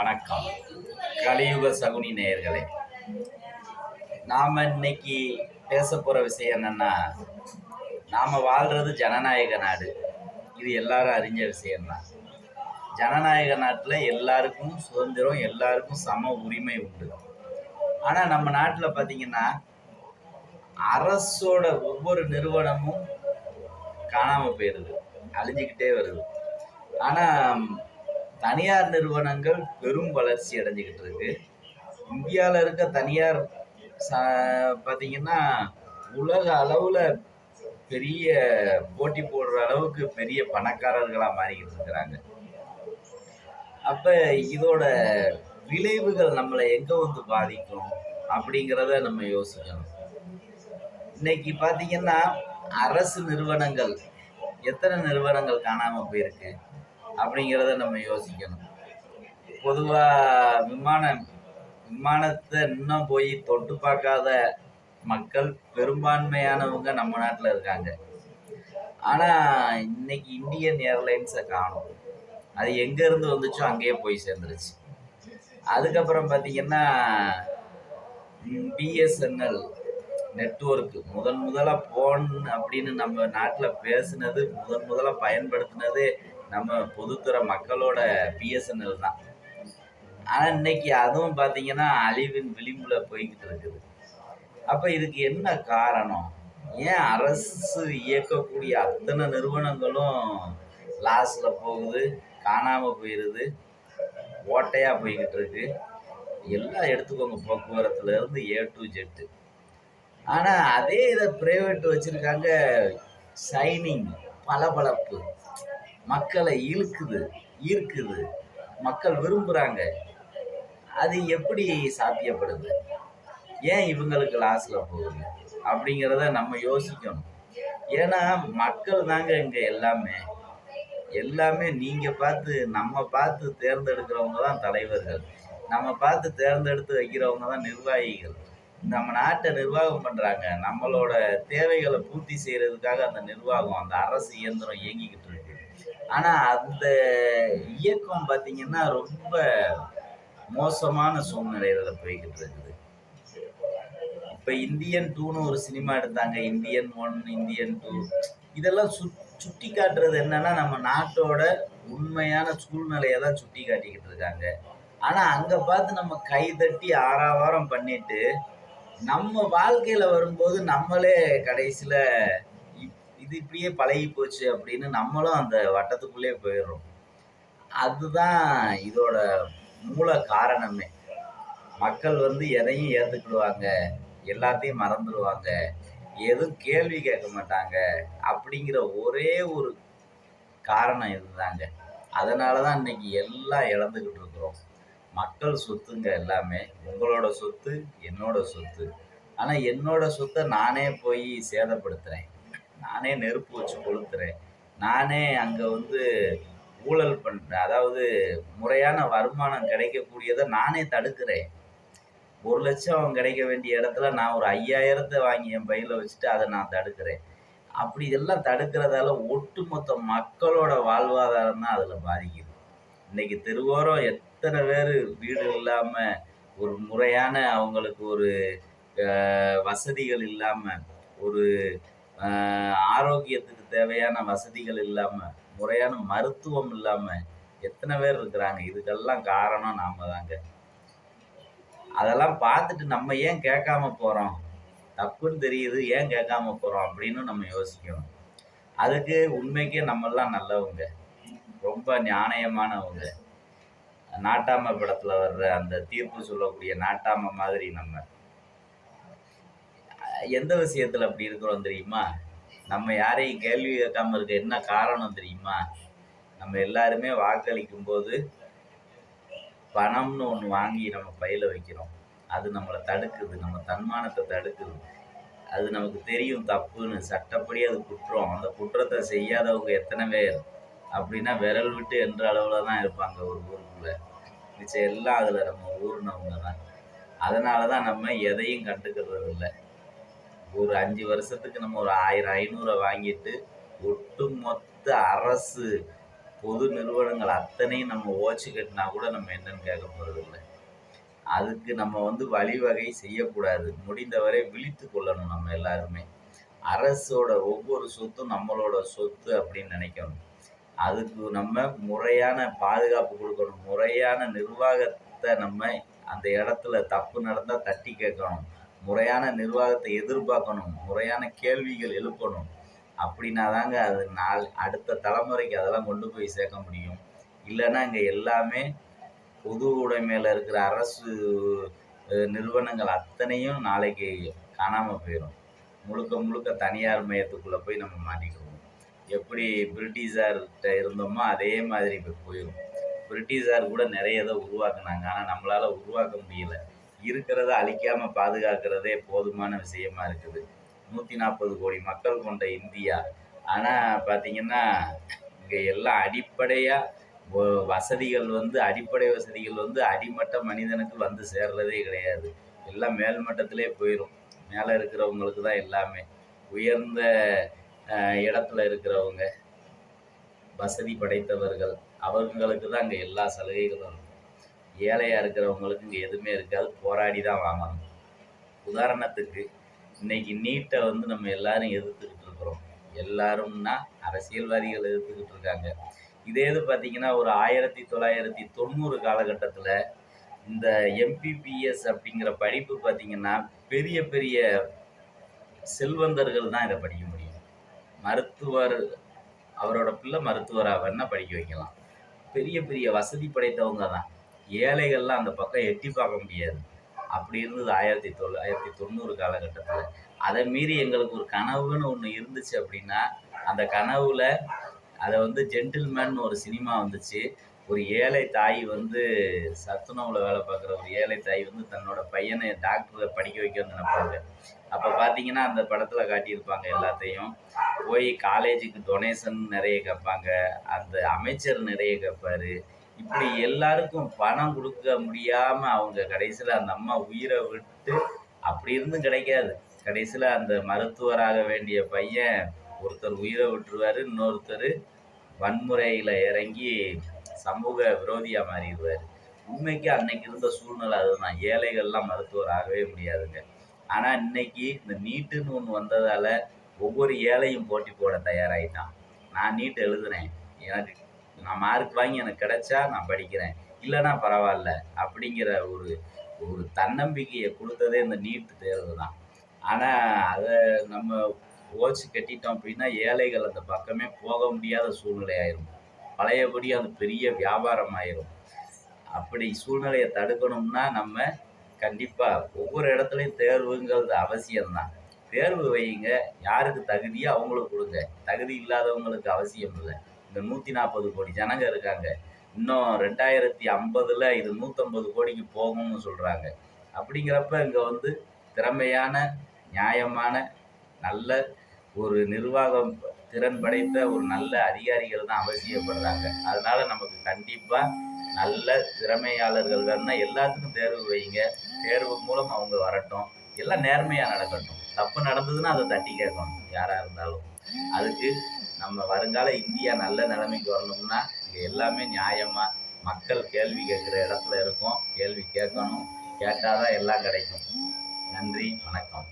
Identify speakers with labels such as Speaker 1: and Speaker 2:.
Speaker 1: வணக்கம். கலியுக சகுனி நேயர்களே நாம் இன்னைக்கு பேச போகிற விஷயம் என்னென்னா நாம் வாழ்கிறது ஜனநாயக நாடு. இது எல்லாரும் அறிஞ்ச விஷயம்தான். ஜனநாயக நாட்டில் எல்லாருக்கும் சுதந்திரம் எல்லாருக்கும் சம உரிமை உண்டு. ஆனால் நம்ம நாட்டில் பார்த்தீங்கன்னா அரசோட ஒவ்வொரு நிறுவனமும் காணாமல் போயிடுது அழிஞ்சுக்கிட்டே வருது. ஆனால் தனியார் நிறுவனங்கள் பெரும் வளர்ச்சி அடைஞ்சுக்கிட்டு இருக்கு. இந்தியாவில் இருக்க தனியார் பார்த்தீங்கன்னா உலக அளவில் பெரிய போட்டி போடுற அளவுக்கு பெரிய பணக்காரர்களாக மாறிக்கிட்டு இருக்கிறாங்க. அப்போ இதோட விளைவுகள் நம்மளை எங்கே வந்து பாதிக்கும் அப்படிங்கிறத நம்ம யோசிக்கணும். இன்னைக்கு பார்த்தீங்கன்னா அரசு நிறுவனங்கள் எத்தனை நிறுவனங்கள் காணாமல் போயிருக்கு? அப்படிங்கிறத நம்ம யோசிக்கணும். பொதுவாக விமானம் விமானத்தை இன்னும் போய் தொட்டு பார்க்காத மக்கள் பெரும்பான்மையானவங்க நம்ம நாட்டில் இருக்காங்க. ஆனால் இன்னைக்கு இந்தியன் ஏர்லைன்ஸை காணும். அது எங்கேருந்து வந்துச்சோ அங்கேயே போய் சேர்ந்துருச்சு. அதுக்கப்புறம் பார்த்தீங்கன்னா பிஎஸ்என்எல் நெட்ஒர்க்கு முதன் முதலாக போன் அப்படின்னு நம்ம நாட்டில் பேசுனது முதன் முதலாக பயன்படுத்தினது நம்ம பொதுத்துறை மக்களோட பிஎஸ்என்எல் தான். ஆனால் இன்னைக்கு அதுவும் பார்த்தீங்கன்னா அழிவின் விளிம்பில் போய்கிட்டு இருக்குது. அப்போ இதுக்கு என்ன காரணம்? ஏன் அரசு இயக்கக்கூடிய அத்தனை நிறுவனங்களும் லாஸில் போகுது காணாமல் போயிடுது ஓட்டையாக போய்கிட்டு இருக்கு. எல்லாம் எடுத்துக்கோங்க போக்குவரத்துலேருந்து ஏ டு ஜெட்டு ஆனால் அதே இதை ப்ரைவேட் வச்சுருக்காங்க ஷைனிங் பளபளப்பு. மக்களை இழுக்குது ஈர்க்குது. மக்கள் விரும்புகிறாங்க அது எப்படி சாத்தியப்படுது? ஏன் இவங்களுக்கு லாஸில் போகுது? அப்படிங்கிறத நம்ம யோசிக்கணும். ஏன்னா மக்கள் தாங்க இங்கே எல்லாமே. எல்லாமே நீங்கள் பார்த்து நம்ம பார்த்து தேர்ந்தெடுக்கிறவங்க தான் தலைவர்கள். நம்ம பார்த்து தேர்ந்தெடுத்து வைக்கிறவங்க தான் நிர்வாகிகள். நம்ம நாட்டை நிர்வாகம் பண்ணுறாங்க நம்மளோட தேவைகளை பூர்த்தி செய்கிறதுக்காக அந்த நிர்வாகம் அந்த அரசு இயந்திரம் இயங்கிக்கிட்டு ஆனால் அந்த இயக்கம் பார்த்தீங்கன்னா ரொம்ப மோசமான சூழ்நிலையில போய்கிட்டு இருக்குது. இப்போ இந்தியன் டூன்னு ஒரு சினிமா எடுத்தாங்க. Indian one Indian two. இதெல்லாம் சு சுட்டி காட்டுறது என்னன்னா நம்ம நாட்டோட உண்மையான சூழ்நிலையை தான் சுட்டி காட்டிக்கிட்டு இருக்காங்க. ஆனால் அங்கே பார்த்து நம்ம கை தட்டி ஆறாவாரம் பண்ணிட்டு நம்ம வாழ்க்கையில வரும்போது நம்மளே கடைசியில இது இப்படியே பழகி போச்சு அப்படின்னு நம்மளும் அந்த வட்டத்துக்குள்ளே போயிடுறோம். அதுதான் இதோட மூல காரணமே. மக்கள் வந்து எதையும் ஏற்றுக்கிடுவாங்க எல்லாத்தையும் மறந்துடுவாங்க எதுவும் கேள்வி கேட்க மாட்டாங்க அப்படிங்கிற ஒரே ஒரு காரணம் இதுதாங்க. அதனால தான் இன்னைக்கு எல்லாம் இழந்துக்கிட்டு இருக்கிறோம். மக்கள் சொத்துங்க எல்லாமே உங்களோட சொத்து என்னோட சொத்து. ஆனால் என்னோட சொத்தை நானே போய் சேதப்படுத்துகிறேன் நானே நெருப்பு வச்சு கொளுத்துறேன். நானே அங்கே வந்து ஊழல் பண்ணுறேன் அதாவது முறையான வருமானம் கிடைக்கக்கூடியதை நானே தடுக்கிறேன். ஒரு லட்சம் கிடைக்க வேண்டிய இடத்துல நான் ஒரு ஐயாயிரத்தை வாங்கி என் பையில் வச்சுட்டு அதை நான் தடுக்கிறேன். அப்படி இதெல்லாம் தடுக்கிறதால ஒட்டுமொத்த மக்களோட வாழ்வாதாரம் தான் அதில் பாதிக்குது. இன்னைக்கு தெருவோரம் எத்தனை பேர் வீடு இல்லாமல் ஒரு முறையான அவங்களுக்கு ஒரு அஹ், வசதிகள் இல்லாமல் ஒரு ஆரோக்கியத்துக்கு தேவையான வசதிகள் இல்லாமல் முறையான மருத்துவம் இல்லாமல் எத்தனை பேர் இருக்கிறாங்க? இதுக்கெல்லாம் காரணம் நாம தாங்க. அதெல்லாம் பார்த்துட்டு நம்ம ஏன் கேட்காம போகிறோம் தப்புன்னு தெரியுது ஏன் கேட்காம போகிறோம் அப்படின்னு நம்ம யோசிக்கணும். அதுக்கு உண்மைக்கே நம்மெல்லாம் நல்லவங்க. ரொம்ப நியாயமானவங்க. நாட்டாம படத்தில் வர்ற அந்த தீர்ப்பு சொல்லக்கூடிய நாட்டாம மாதிரி நம்ம எந்த விஷயத்தில் அப்படி இருக்கிறோம் தெரியுமா? நம்ம யாரையும் கேள்வி கேட்காம இருக்க என்ன காரணம் தெரியுமா? நம்ம எல்லாருமே வாக்களிக்கும் போது பணம்னு ஒன்று வாங்கி நம்ம பையில வைக்கிறோம். அது நம்மளை தடுக்குது நம்ம தன்மானத்தை தடுக்குது. அது நமக்கு தெரியும் தப்புன்னு சட்டப்படி அது குற்றம். அந்த குற்றத்தை செய்யாதவங்க எத்தனை பேர்? அப்படின்னா விரல் விட்டு என்ற அளவில் தான் இருப்பாங்க ஒரு ஊருக்குள்ள. மிச்சம் எல்லாம் அதில் நம்ம ஊர்னவங்க தான். அதனால தான் நம்ம எதையும் கண்டுக்கிறது இல்லை ஒரு அஞ்சு வருஷத்துக்கு நம்ம ஒரு ஆயிரம் ஐநூறை வாங்கிட்டு ஒட்டுமொத்த அரசு பொது நிறுவனங்கள் அத்தனையும் நம்ம ஓச்சு கட்டினா கூட நம்ம என்னன்னு கேட்க போகிறது இல்லை அதுக்கு நம்ம வந்து வழிவகை செய்யக்கூடாது. முடிந்தவரை விழித்து கொள்ளணும் நம்ம எல்லாருமே. அரசோட ஒவ்வொரு சொத்தும் நம்மளோட சொத்து அப்படின்னு நினைக்கணும். அதுக்கு நம்ம முறையான பாதுகாப்பு கொடுக்கணும். முறையான நிர்வாகத்தை நம்ம அந்த இடத்துல தப்பு நடந்தால் தட்டி கேட்கணும். முறையான நிர்வாகத்தை எதிர்பார்க்கணும் முறையான கேள்விகள் எழுப்பணும். அப்படின்னா தாங்க அது நாள் அடுத்த தலைமுறைக்கு அதெல்லாம் கொண்டு போய் சேர்க்க முடியும். இல்லைன்னா இங்கே எல்லாமே பொது உடைமையில் இருக்கிற அரசு நிறுவனங்கள் அத்தனையும் நாளைக்கு காணாமல் போயிடும் முழுக்க முழுக்க தனியார் மையத்துக்குள்ளே போய் நம்ம மாட்டிக்குவோம் எப்படி பிரிட்டிஷார்கிட்ட இருந்தோமோ அதே மாதிரி இப்போ போயிடும் பிரிட்டிஷார் கூட நிறைய இதை உருவாக்குனாங்க. ஆனால் நம்மளால் உருவாக்க முடியல. இருக்கிறத அழிக்காமல் பாதுகாக்கிறதே போதுமான விஷயமா இருக்குது. நூற்றி நாற்பது கோடி மக்கள் கொண்ட இந்தியா. ஆனால் பார்த்தீங்கன்னா இங்கே எல்லாம் அடிப்படையாக வசதிகள் வந்து அடிப்படை வசதிகள் வந்து அடிமட்ட மனிதனுக்கு வந்து சேர்றதே கிடையாது. எல்லாம் மேல்மட்டத்திலே போயிடும் மேலே இருக்கிறவங்களுக்கு தான் எல்லாமே. உயர்ந்த இடத்துல இருக்கிறவங்க வசதி படைத்தவர்கள் அவர்களுக்கு தான் அங்கே எல்லா சலுகைகளும் இருக்கும் ஏழையாக இருக்கிறவங்களுக்கு இங்கே எதுவுமே இருக்காது. போராடி தான் வாங்கணும். உதாரணத்துக்கு இன்றைக்கி நீட்டை வந்து நம்ம எல்லாரும் எதிர்த்துக்கிட்டு இருக்கிறோம். எல்லாரும்னா அரசியல்வாதிகள் எதிர்த்துக்கிட்டு இருக்காங்க. இதே இது பார்த்தீங்கன்னா ஒரு ஆயிரத்தி தொள்ளாயிரத்தி தொண்ணூறு காலகட்டத்தில் இந்த எம்பிபிஎஸ் அப்படிங்கிற படிப்பு பார்த்தீங்கன்னா பெரிய பெரிய செல்வந்தர்கள் தான் இதை படிக்க முடியும். மருத்துவர் அவரோட பிள்ளை மருத்துவராக வேணால் படிக்க வைக்கலாம். பெரிய பெரிய வசதி படைத்தவங்க தான். ஏழைகள்லாம் அந்த பக்கம் எட்டி பார்க்க முடியாது. அப்படி இருந்தது ஆயிரத்தி தொள்ளாயிரத்தி தொண்ணூறு காலகட்டத்தில். அதை மீறி எங்களுக்கு ஒரு கனவுன்னு ஒன்று இருந்துச்சு அப்படின்னா அந்த கனவுல அதை வந்து ஜென்டில்மேன் ஒரு சினிமா வந்துச்சு. ஒரு ஏழை தாய் வந்து சத்துணவில் வேலை பார்க்குற ஒரு ஏழை தாய் வந்து தன்னோட பையனை டாக்டரை படிக்க வைக்கணும்னு நினைப்பாங்க. அப்போ பார்த்தீங்கன்னா அந்த படத்தில் காட்டியிருப்பாங்க எல்லாத்தையும். போய் காலேஜுக்கு டொனேஷன் நிறைய கேட்பாங்க. அந்த அமைச்சர் நிறைய கேட்பாரு. இப்படி எல்லாருக்கும் பணம் கொடுக்க முடியாமல் அவங்க கடைசியில் அந்த அம்மா உயிரை விட்டு அப்படி இருந்தும் கிடைக்காது. கடைசியில் அந்த மருத்துவராக வேண்டிய பையன் ஒருத்தர் உயிரை விட்டுருவாரு இன்னொருத்தர் வன்முறையில் இறங்கி சமூக விரோதியாக மாறிடுவார். உண்மைக்கு அன்னைக்கு இருந்த சூழ்நிலை அதுதான். ஏழைகள்லாம் மருத்துவர் ஆகவே முடியாதுங்க. ஆனால் இன்னைக்கு இந்த நீட்டுன்னு ஒன்று வந்ததால் ஒவ்வொரு ஏழையும் போட்டி போட தயாராகிட்டான் நான் நீட் எழுதுனேன் எனக்கு நான் மார்க் வாங்கி எனக்கு கிடைச்சா நான் படிக்கிறேன். இல்லைன்னா பரவாயில்ல. அப்படிங்கிற ஒரு ஒரு தன்னம்பிக்கையை கொடுத்ததே இந்த நீட் தேர்வு தான் ஆனால் அதை நம்ம ஓச்சு கட்டிட்டோம் அப்படின்னா ஏழைகள் அந்த பக்கமே போக முடியாத சூழ்நிலை ஆயிரும். பழையபடி அது பெரிய வியாபாரம் ஆயிரும். அப்படி சூழ்நிலையை தடுக்கணும்னா நம்ம கண்டிப்பாக ஒவ்வொரு இடத்துலையும் தேர்வுங்கிறது அவசியம்தான். தேர்வு வையுங்க. யாருக்கு தகுதியோ அவங்களுக்கு கொடுங்க. தகுதி இல்லாதவங்களுக்கு அவசியம் இல்லை இந்த நூற்றி நாற்பது கோடி ஜனங்க இருக்காங்க. இன்னும் ரெண்டாயிரத்தி ஐம்பதில் இது நூற்றம்பது கோடிக்கு போகும்னு சொல்கிறாங்க அப்படிங்கிறப்ப இங்கே வந்து திறமையான நியாயமான நல்ல ஒரு நிர்வாகம் திறன் படைத்த ஒரு நல்ல அதிகாரிகள் தான் அவசியப்படுறாங்க. அதனால் நமக்கு கண்டிப்பாக நல்ல திறமையாளர்கள் வேணும்னா எல்லாத்துக்கும் தேர்வு வைங்க. தேர்வு மூலம் அவங்க வரட்டும். எல்லாம் நேர்மையாக நடக்கட்டும். தப்பு நடந்ததுன்னா அதை தட்டி கேட்கணும் யாராக இருந்தாலும். அதுக்கு நம்ம வருங்கால இந்தியா நல்ல நிலைமைக்கு வரணும்னா இது எல்லாமே நியாயமாக மக்கள் கேள்வி கேட்குற இடத்துல இருக்கும். கேள்வி கேட்கணும். கேட்டாதான் எல்லாம் கிடைக்கும். நன்றி வணக்கம்.